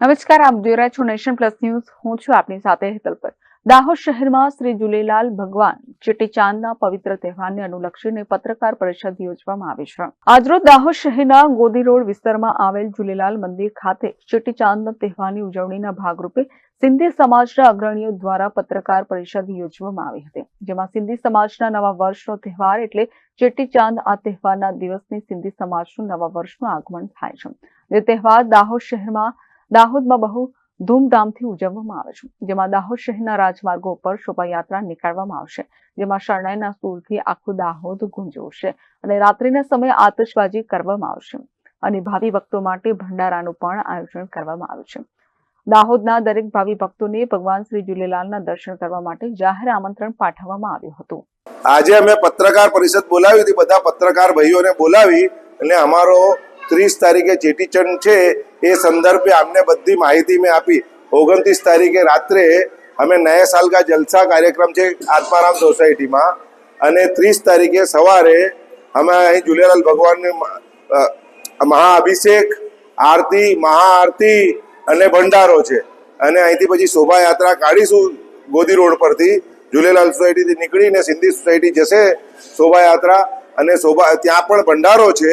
નમસ્કાર, આપ જોઈ રહ્યા છો નેશન પ્લસ ન્યૂઝ. હું છું આપની સાથે હેતલ પર. દાહોદ શહેરમાં શ્રી જુલેલાલ ભગવાન ચેટીચાંદના પવિત્ર તહેવારને અનુલક્ષીને પત્રકાર પરિષદ યોજવામાં આવી છે. આજરોજ દાહોદ શહેરના ગોદી રોડ વિસ્તારમાં આવેલ જુલેલાલ મંદિર ખાતે ચેટીચાંદના તહેવારની ઉજવણીના ભાગરૂપે સિંધી સમાજના અગ્રણીઓ દ્વારા પત્રકાર પરિષદ યોજવામાં આવી હતી. જેમાં સિંધી સમાજના નવા વર્ષનો તહેવાર એટલે ચેટીચાંદ આ તહેવારના દિવસની સિંધી સમાજનું નવા વર્ષનું આગમન થાય છે. જે તહેવાર દાહોદ શહેરમાં દાહોદમાં બહુ ધૂમધામથી ઉજવવામાં આવે છે. જેમાં દાહોદ શહેરના રાજમાર્ગો પર શોભાયાત્રા નીકાળવામાં આવશે. જેમાં શરણાઈના સૂરથી આખું દાહોદ ગુંજવશે અને રાત્રિના સમયે આતશબાજી કરવામાં આવશે અને ભાવિ ભક્તો માટે ભંડારાનું પણ આયોજન કરવામાં આવ્યું છે. દાહોદના દરેક ભાવિ ભક્તોને ભગવાન શ્રી ઝૂલેલાલના દર્શન કરવા માટે જાહેર આમંત્રણ પાઠવવામાં આવ્યું હતું. આજે અમે પત્રકાર પરિષદ બોલાવી હતી. બધા પત્રકાર ભાઈઓને બોલાવી એટલે અમારો ત્રીસ તારીખે ચેટીચંડ છે, એ સંદર્ભે અમને બધી માહિતી મેં આપી. ઓગણત્રીસ તારીખે રાત્રે અમે નયા સાલ કા જલસા કાર્યક્રમ છે, આત્મારામ સોસાયટીમાં. અને ત્રીસ તારીખે સવારે અમે અહીં ઝૂલેલાલ ભગવાનની મહાઅભિષેક, આરતી, મહાઆરતી અને ભંડારો છે. અને અહીંથી પછી શોભાયાત્રા કાઢીશું ગોદી રોડ પરથી. ઝૂલેલાલ સોસાયટીથી નીકળીને સિંધી સોસાયટી જશે શોભાયાત્રા અને શોભા, ત્યાં પણ ભંડારો છે.